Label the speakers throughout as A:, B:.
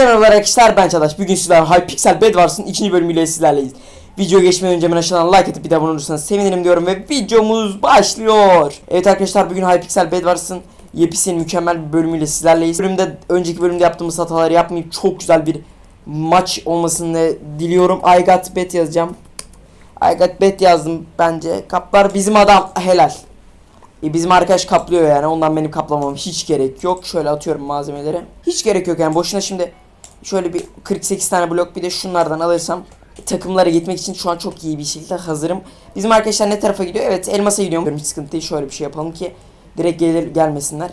A: Merhaba arkadaşlar ben Çağdaş. Bugün sizler Hypixel Bedwars'ın ikinci bölümüyle sizlerleyiz. Video geçmeden önce hemen aşağıdan like atıp bir de abone olursanız sevinirim diyorum ve videomuz başlıyor. Evet arkadaşlar bugün Hypixel Bedwars'ın yepyeni mükemmel bir bölümüyle sizlerleyiz. Bölümde önceki bölümde yaptığımız hataları yapmayıp çok güzel bir maç olmasını diliyorum. I got bet yazacağım. I got bet yazdım bence. Kaplar bizim adam helal. E, bizim arkadaş kaplıyor yani ondan benim kaplamam hiç gerek yok. Şöyle atıyorum malzemeleri. Hiç gerek yok yani boşuna şimdi şöyle bir 48 tane blok bir de şunlardan alırsam takımlara gitmek için şu an çok iyi bir şekilde hazırım. Bizim arkadaşlar ne tarafa gidiyor? Evet elmasa gidiyorum. Hiç sıkıntı değil. Şöyle bir şey yapalım ki direkt gelir gelmesinler.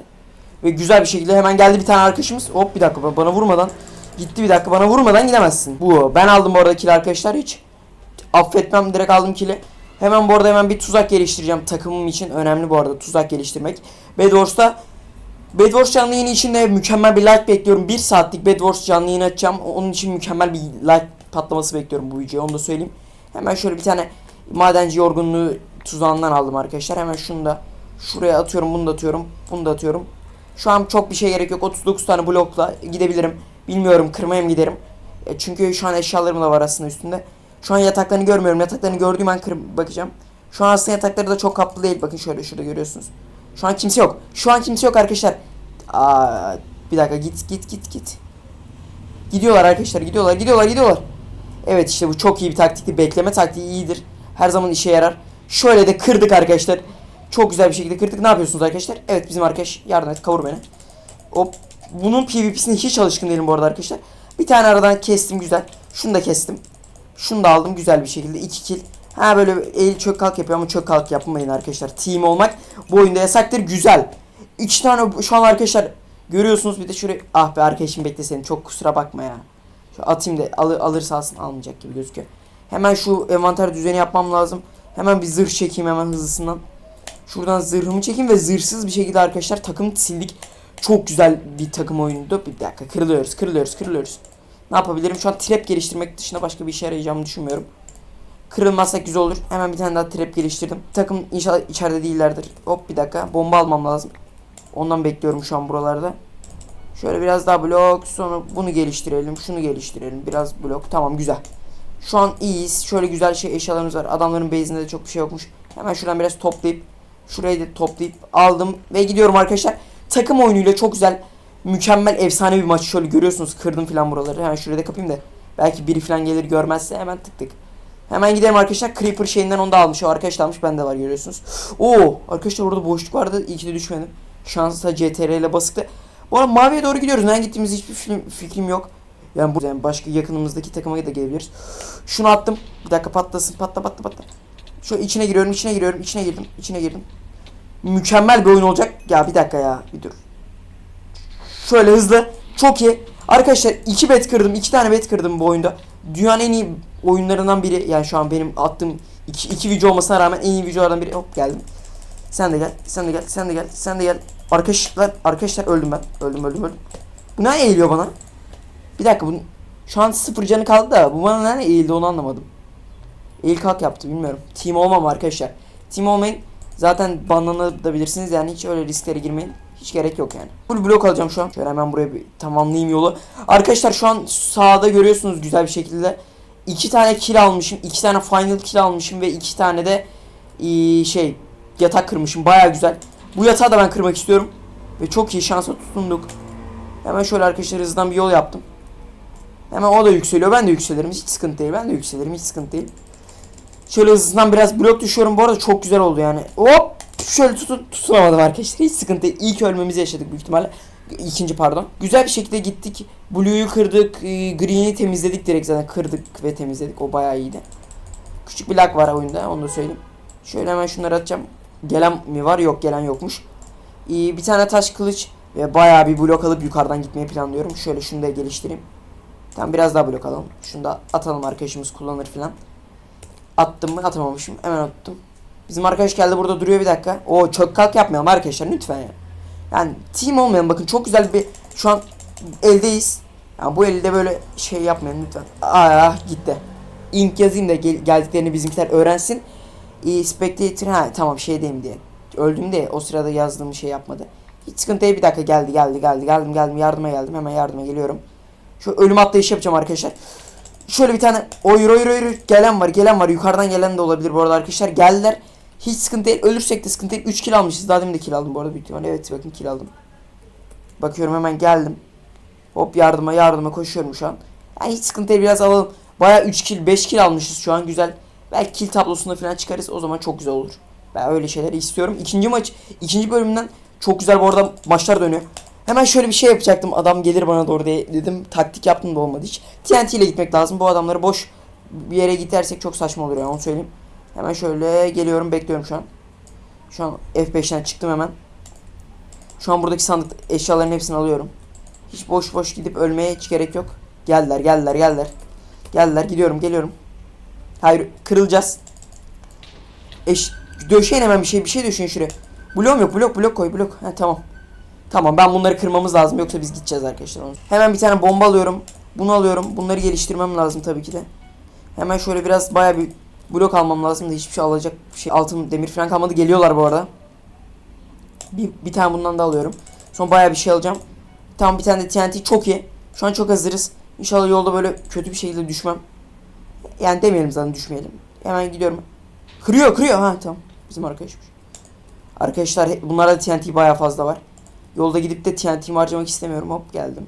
A: Ve güzel bir şekilde hemen geldi bir tane arkadaşımız. Hop bir dakika bana vurmadan. Gitti bir dakika bana vurmadan gidemezsin. Bu ben aldım bu arada kill arkadaşlar hiç. Affetmem direkt aldım kill'i. Hemen bu arada hemen bir tuzak geliştireceğim takımım için. Önemli bu arada tuzak geliştirmek. Bedwars'ta Bedwars canlı yayını için de mükemmel bir like bekliyorum. Bir saatlik Bedwars canlı yayını açacağım. Onun için mükemmel bir like patlaması bekliyorum bu videoya. Onu da söyleyeyim. Hemen şöyle bir tane madenci yorgunluğu tuzağından aldım arkadaşlar. Hemen şunu da şuraya atıyorum. Bunu da atıyorum. Bunu da atıyorum. Şu an çok bir şey gerek yok. 39 tane blokla gidebilirim. Bilmiyorum kırmaya mı giderim. E, çünkü şu an eşyalarım da var aslında üstünde. Şu an yataklarını görmüyorum. Yataklarını gördüğüm an kırıp bakacağım. Şu an aslında yatakları da çok kaplı değil. Bakın şöyle şurada görüyorsunuz. Şu an kimse yok. Şu an kimse yok arkadaşlar. Aa, bir dakika git git git git. Gidiyorlar arkadaşlar gidiyorlar gidiyorlar gidiyorlar. Evet işte bu çok iyi bir taktikti. Bekleme taktiği iyidir. Her zaman işe yarar. Şöyle de kırdık arkadaşlar. Çok güzel bir şekilde kırdık. Ne yapıyorsunuz arkadaşlar? Evet bizim arkadaş yardım et kavur beni. Hop. Bunun PvP'sine hiç alışkın değilim bu arada arkadaşlar. Bir tane aradan kestim güzel. Şunu da kestim. Şunu da aldım güzel bir şekilde. 2 kill. Ha böyle el çök kalk yapıyor ama çök kalk yapmayın arkadaşlar. Team olmak bu oyunda yasaktır. Güzel. İki tane şu an arkadaşlar görüyorsunuz bir de şuraya ah be arkadaşım bekle seni çok kusura bakma ya. Şu atayım da alır, alırsa alsın almayacak gibi gözüküyor. Hemen şu envanter düzeni yapmam lazım. Hemen bir zırh çekeyim hemen hızlısından. Şuradan zırhımı çekeyim ve zırhsız bir şekilde arkadaşlar takım sildik. Çok güzel bir takım oyunuydu. Bir dakika kırılıyoruz kırılıyoruz kırılıyoruz. Ne yapabilirim? Şu an trap geliştirmek dışında başka bir işe yarayacağımı düşünmüyorum. Kırılmazsak güzel olur. Hemen bir tane daha trap geliştirdim. Takım inşallah içeride değillerdir. Hop bir dakika. Bomba almam lazım. Ondan bekliyorum şu an buralarda. Şöyle biraz daha blok. Sonra bunu geliştirelim. Şunu geliştirelim. Biraz blok. Tamam güzel. Şu an iyiyiz. Şöyle güzel şey eşyalarımız var. Adamların base'inde de çok bir şey yokmuş. Hemen şuradan biraz toplayıp şurayı da toplayıp aldım ve gidiyorum arkadaşlar. Takım oyunuyla çok güzel mükemmel efsane bir maç şöyle görüyorsunuz kırdım falan buraları. Hemen şuraya da kapayım da belki biri falan gelir görmezse hemen tık tık. Hemen gidelim arkadaşlar. Creeper şeyinden onu da almış. O arkadaş da almış. Bende var görüyorsunuz. Oo arkadaşlar orada boşluk vardı. İyi ki de düşmedim. Şansa CTR ile basıktı. Bu arada maviye doğru gidiyoruz. Nereden gittiğimiz hiçbir fikrim, yok. Yani bu yani başka yakınımızdaki takıma da gelebiliriz. Şunu attım. Bir dakika patlasın. Patla patla patla. Şu içine giriyorum, içine giriyorum, içine girdim, içine girdim. Mükemmel bir oyun olacak. Ya bir dakika ya, bir dur. Şöyle hızlı. Çok iyi. Arkadaşlar iki bet kırdım. iki tane bet kırdım bu oyunda. Dünyanın en iyi oyunlarından biri. Yani şu an benim attığım iki, iki video olmasına rağmen en iyi videolardan biri. Hop geldim. Sen de gel. Sen de gel. Sen de gel. Sen de gel. Arkadaşlar arkadaşlar öldüm ben. Öldüm öldüm öldüm. Bu ne eğiliyor bana? Bir dakika bu şu an sıfır canı kaldı da bu bana nereye eğildi onu anlamadım. Eğil kalk yaptı bilmiyorum. Team olmam arkadaşlar. Team olmayın. Zaten banlanabilirsiniz yani hiç öyle risklere girmeyin. Hiç gerek yok yani. Full blok alacağım şu an. Şöyle hemen buraya bir tamamlayayım yolu. Arkadaşlar şu an sağda görüyorsunuz güzel bir şekilde. İki tane kill almışım. iki tane final kill almışım ve iki tane de ee, şey yatak kırmışım. Baya güzel. Bu yatağı da ben kırmak istiyorum. Ve çok iyi şansa tutunduk. Hemen şöyle arkadaşlar hızdan bir yol yaptım. Hemen o da yükseliyor. Ben de yükselirim. Hiç sıkıntı değil. Ben de yükselirim. Hiç sıkıntı değil. Şöyle hızından biraz blok düşüyorum. Bu arada çok güzel oldu yani. Hop! Şöyle tutun, tutunamadım arkadaşlar. Hiç sıkıntı değil. İlk ölmemizi yaşadık büyük ihtimalle. İkinci pardon. Güzel bir şekilde gittik. Blue'yu kırdık. e, Green'i temizledik direkt zaten. Kırdık ve temizledik. O bayağı iyiydi. Küçük bir lag var oyunda. Onu da söyleyeyim. Şöyle hemen şunları atacağım. Gelen mi var? Yok gelen yokmuş. Ee, bir tane taş kılıç ve bayağı bir blok alıp yukarıdan gitmeyi planlıyorum. Şöyle şunu da geliştireyim. Tamam biraz daha blok alalım. Şunu da atalım arkadaşımız kullanır falan. Attım mı? Atamamışım. Hemen attım. Bizim arkadaş geldi burada duruyor bir dakika. O çok kalk yapmayalım arkadaşlar lütfen ya. Yani team olmayalım bakın çok güzel bir şu an eldeyiz. Yani bu elde böyle şey yapmayın lütfen. Aa gitti. Ink yazayım da gel- geldiklerini bizimkiler öğrensin. E, spectator ha tamam şey diyeyim diye. Öldüm de o sırada yazdığım şey yapmadı. Hiç sıkıntı değil bir dakika geldi geldi geldi geldim geldim yardıma geldim hemen yardıma geliyorum. Şu ölüm atlayışı yapacağım arkadaşlar. Şöyle bir tane oyur oyur oyur gelen var gelen var yukarıdan gelen de olabilir bu arada arkadaşlar geldiler. Hiç sıkıntı değil ölürsek de sıkıntı değil 3 kill almışız daha demin de kill aldım bu arada büyük ihtimalle evet bakın kill aldım. Bakıyorum hemen geldim. Hop yardıma yardıma koşuyorum şu an. Yani hiç sıkıntı değil biraz alalım. Baya 3 kill 5 kill almışız şu an güzel. Belki kill tablosunda falan çıkarız o zaman çok güzel olur. Ben öyle şeyleri istiyorum. İkinci maç ikinci bölümden çok güzel bu arada maçlar dönüyor. Hemen şöyle bir şey yapacaktım. Adam gelir bana doğru diye dedim. Taktik yaptım da olmadı hiç. TNT ile gitmek lazım. Bu adamları boş bir yere gidersek çok saçma olur ya onu söyleyeyim. Hemen şöyle geliyorum bekliyorum şu an. Şu an F5'ten çıktım hemen. Şu an buradaki sandık eşyaların hepsini alıyorum. Hiç boş boş gidip ölmeye hiç gerek yok. Geldiler geldiler geldiler. Geldiler gidiyorum geliyorum. Hayır kırılacağız. Eş döşeyin hemen bir şey bir şey döşeyin şuraya. Blok yok blok blok koy blok. Ha tamam. Tamam ben bunları kırmamız lazım yoksa biz gideceğiz arkadaşlar. Hemen bir tane bomba alıyorum. Bunu alıyorum. Bunları geliştirmem lazım tabii ki de. Hemen şöyle biraz baya bir blok almam lazım da hiçbir şey alacak şey altın demir falan kalmadı. Geliyorlar bu arada. Bir, bir tane bundan da alıyorum. Sonra baya bir şey alacağım. Tamam bir tane de TNT çok iyi. Şu an çok hazırız. İnşallah yolda böyle kötü bir şekilde düşmem. Yani demeyelim zaten düşmeyelim. Hemen gidiyorum. Kırıyor kırıyor ha tamam. Bizim arkadaşmış. Arkadaşlar bunlarda TNT baya fazla var. Yolda gidip de TNT'mi harcamak istemiyorum. Hop geldim.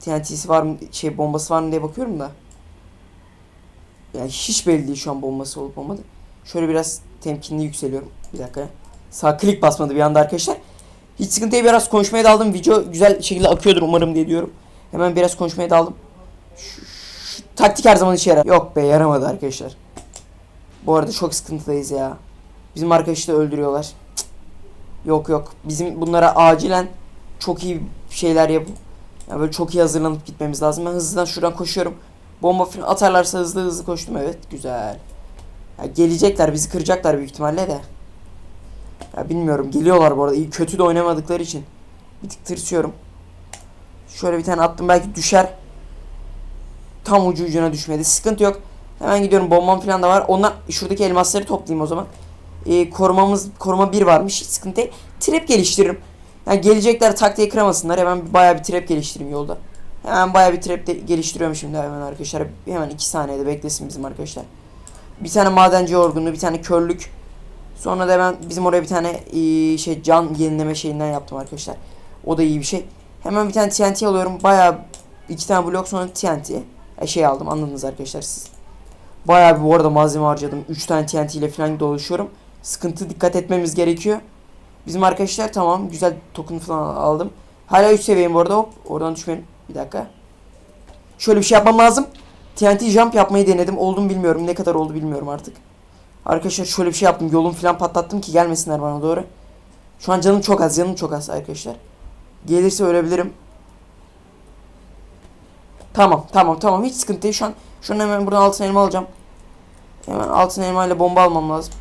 A: TNT'si var mı şey bombası var mı diye bakıyorum da. Yani hiç belli değil şu an bombası olup olmadı. Şöyle biraz temkinli yükseliyorum. Bir dakika. Sağ klik basmadı bir anda arkadaşlar. Hiç sıkıntı değil biraz konuşmaya daldım. Video güzel şekilde akıyordur umarım diye diyorum. Hemen biraz konuşmaya daldım. Şu, şu taktik her zaman işe yarar. Yok be yaramadı arkadaşlar. Bu arada çok sıkıntıdayız ya. Bizim arkadaşı da öldürüyorlar. Cık. Yok yok. Bizim bunlara acilen çok iyi şeyler yapıp yani böyle çok iyi hazırlanıp gitmemiz lazım. Ben hızlıdan şuradan koşuyorum. Bomba falan atarlarsa hızlı hızlı koştum. Evet güzel. Ya gelecekler bizi kıracaklar büyük ihtimalle de. Ya bilmiyorum geliyorlar bu arada. İyi, kötü de oynamadıkları için. Bir tık tırsıyorum. Şöyle bir tane attım belki düşer. Tam ucu ucuna düşmedi. Sıkıntı yok. Hemen gidiyorum bombam falan da var. Onlar şuradaki elmasları toplayayım o zaman. Ee, korumamız koruma bir varmış. Hiç sıkıntı değil. Trap geliştiririm. Yani gelecekler taktiği kıramasınlar. Hemen bayağı bir trap geliştireyim yolda. Hemen bayağı bir trap de geliştiriyorum şimdi hemen arkadaşlar. Hemen iki saniyede beklesin bizim arkadaşlar. Bir tane madenci yorgunluğu, bir tane körlük. Sonra da ben bizim oraya bir tane ee, şey can yenileme şeyinden yaptım arkadaşlar. O da iyi bir şey. Hemen bir tane TNT alıyorum. Bayağı iki tane blok sonra TNT. E, şey aldım anladınız arkadaşlar siz. Bayağı bir bu arada malzeme harcadım. 3 tane TNT ile falan dolaşıyorum. Sıkıntı dikkat etmemiz gerekiyor. Bizim arkadaşlar tamam güzel token falan aldım. Hala 3 seviyeyim bu arada hop. Oradan düşmeyin. Bir dakika. Şöyle bir şey yapmam lazım. TNT jump yapmayı denedim. Oldu mu bilmiyorum. Ne kadar oldu bilmiyorum artık. Arkadaşlar şöyle bir şey yaptım. Yolumu falan patlattım ki gelmesinler bana doğru. Şu an canım çok az. Canım çok az arkadaşlar. Gelirse ölebilirim. Tamam tamam tamam hiç sıkıntı değil. Şu an şunu hemen buradan altın elma alacağım. Hemen altın elma ile bomba almam lazım.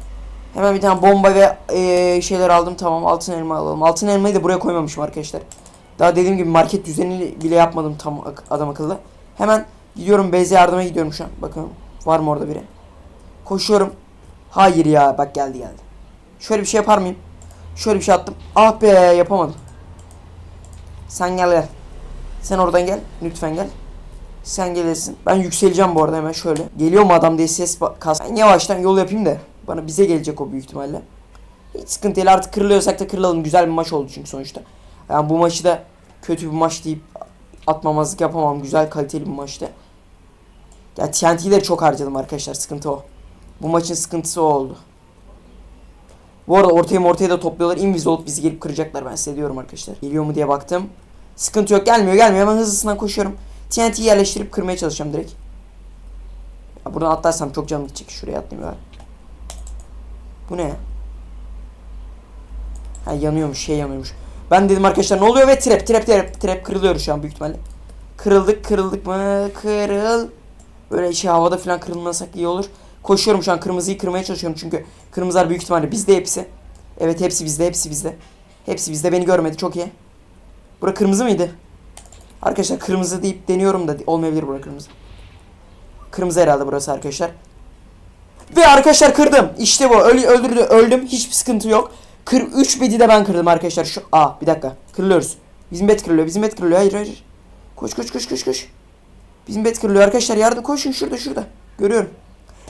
A: Hemen bir tane bomba ve eee, şeyler aldım tamam altın elma alalım. Altın elmayı da buraya koymamışım arkadaşlar. Daha dediğim gibi market düzenini bile yapmadım tam ak- adam akıllı. Hemen gidiyorum Beyze yardıma gidiyorum şu an. Bakın var mı orada biri? Koşuyorum. Hayır ya bak geldi geldi. Şöyle bir şey yapar mıyım? Şöyle bir şey attım. Ah be yapamadım. Sen gel gel. Sen oradan gel. Lütfen gel. Sen gelirsin. Ben yükseleceğim bu arada hemen şöyle. Geliyor mu adam diye ses kas. Ben yavaştan yol yapayım da. Bana bize gelecek o büyük ihtimalle. Hiç sıkıntı değil artık kırılıyorsak da kırılalım. Güzel bir maç oldu çünkü sonuçta. Yani bu maçı da kötü bir maç deyip atmamazlık yapamam. Güzel kaliteli bir maçtı. Ya TNT'leri çok harcadım arkadaşlar. Sıkıntı o. Bu maçın sıkıntısı o oldu. Bu arada ortaya ortaya da topluyorlar. Invis olup bizi gelip kıracaklar ben size diyorum arkadaşlar. Geliyor mu diye baktım. Sıkıntı yok gelmiyor gelmiyor. Hemen hızlısından koşuyorum. TNT yerleştirip kırmaya çalışacağım direkt. Ya buradan atlarsam çok canım gidecek. Şuraya atlayayım. Bu ne? Ha yanıyormuş şey yanıyormuş. Ben dedim arkadaşlar ne oluyor ve trap trap trap trap kırılıyor şu an büyük ihtimalle. Kırıldık kırıldık mı? Kırıl. Böyle şey havada falan kırılmasak iyi olur. Koşuyorum şu an kırmızıyı kırmaya çalışıyorum çünkü kırmızılar büyük ihtimalle bizde hepsi. Evet hepsi bizde hepsi bizde. Hepsi bizde beni görmedi çok iyi. Bura kırmızı mıydı? Arkadaşlar kırmızı deyip deniyorum da olmayabilir bura kırmızı. Kırmızı herhalde burası arkadaşlar. Ve arkadaşlar kırdım. İşte bu. Öl öldürdü. Öldüm. Hiçbir sıkıntı yok. Kır 3 bedi de ben kırdım arkadaşlar. Şu Aa bir dakika. Kırılıyoruz. Bizim bet kırılıyor. Bizim bet kırılıyor. Hayır hayır. Koş koş koş koş koş. Bizim bet kırılıyor arkadaşlar yardım koşun şurada şurada. Görüyorum.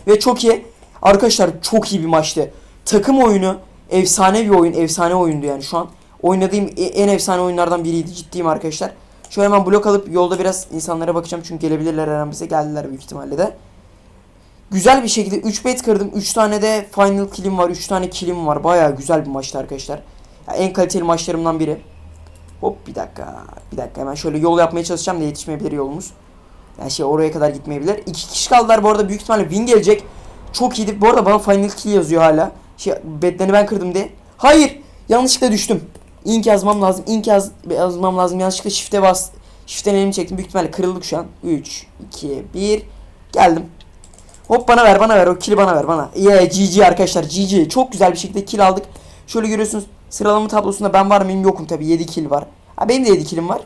A: Ve çok iyi. Arkadaşlar çok iyi bir maçtı. Takım oyunu efsane bir oyun. Efsane oyundu yani şu an. Oynadığım e- en efsane oyunlardan biriydi. Ciddiyim arkadaşlar. Şöyle hemen blok alıp yolda biraz insanlara bakacağım. Çünkü gelebilirler bize. Geldiler büyük ihtimalle de. Güzel bir şekilde 3 bet kırdım. 3 tane de final killim var. 3 tane killim var. Baya güzel bir maçtı arkadaşlar. Ya en kaliteli maçlarımdan biri. Hop bir dakika. Bir dakika hemen şöyle yol yapmaya çalışacağım da yetişmeyebilir yolumuz. Yani şey oraya kadar gitmeyebilir. İki kişi kaldılar bu arada büyük ihtimalle win gelecek. Çok iyiydi. Bu arada bana final kill yazıyor hala. Şey betlerini ben kırdım diye. Hayır. Yanlışlıkla düştüm. İnk yazmam lazım. İnk yaz, yazmam lazım. Yanlışlıkla shift'e bas. Shift'ten elimi çektim. Büyük ihtimalle kırıldık şu an. 3, 2, 1. Geldim. Hop bana ver bana ver. O kill'i bana ver bana. Yeah GG arkadaşlar. GG. Çok güzel bir şekilde kill aldık. Şöyle görüyorsunuz. Sıralama tablosunda ben var mıyım yokum tabi. 7 kill var. Ha, benim de 7 killim var.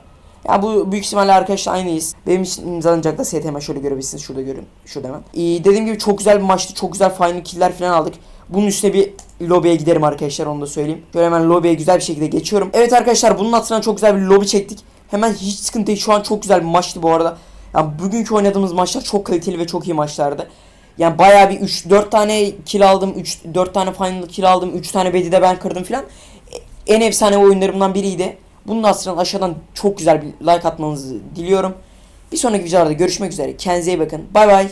A: Ya bu büyük ihtimalle arkadaşlar aynıyız. Benim için imzalanacak da STM şöyle görebilirsiniz. Şurada görün. Şurada hemen. Ee, dediğim gibi çok güzel bir maçtı. Çok güzel final killer falan aldık. Bunun üstüne bir lobiye giderim arkadaşlar onu da söyleyeyim. Şöyle hemen lobiye güzel bir şekilde geçiyorum. Evet arkadaşlar bunun hatırına çok güzel bir lobi çektik. Hemen hiç sıkıntı değil. Şu an çok güzel bir maçtı bu arada. Yani bugünkü oynadığımız maçlar çok kaliteli ve çok iyi maçlardı. Yani bayağı bir 3 4 tane kill aldım. 3 4 tane final kill aldım. 3 tane bedi de ben kırdım filan. E, En efsane oyunlarımdan biriydi. Bunun hatırına aşağıdan çok güzel bir like atmanızı diliyorum. Bir sonraki videolarda görüşmek üzere. Kendinize iyi bakın. Bay bay.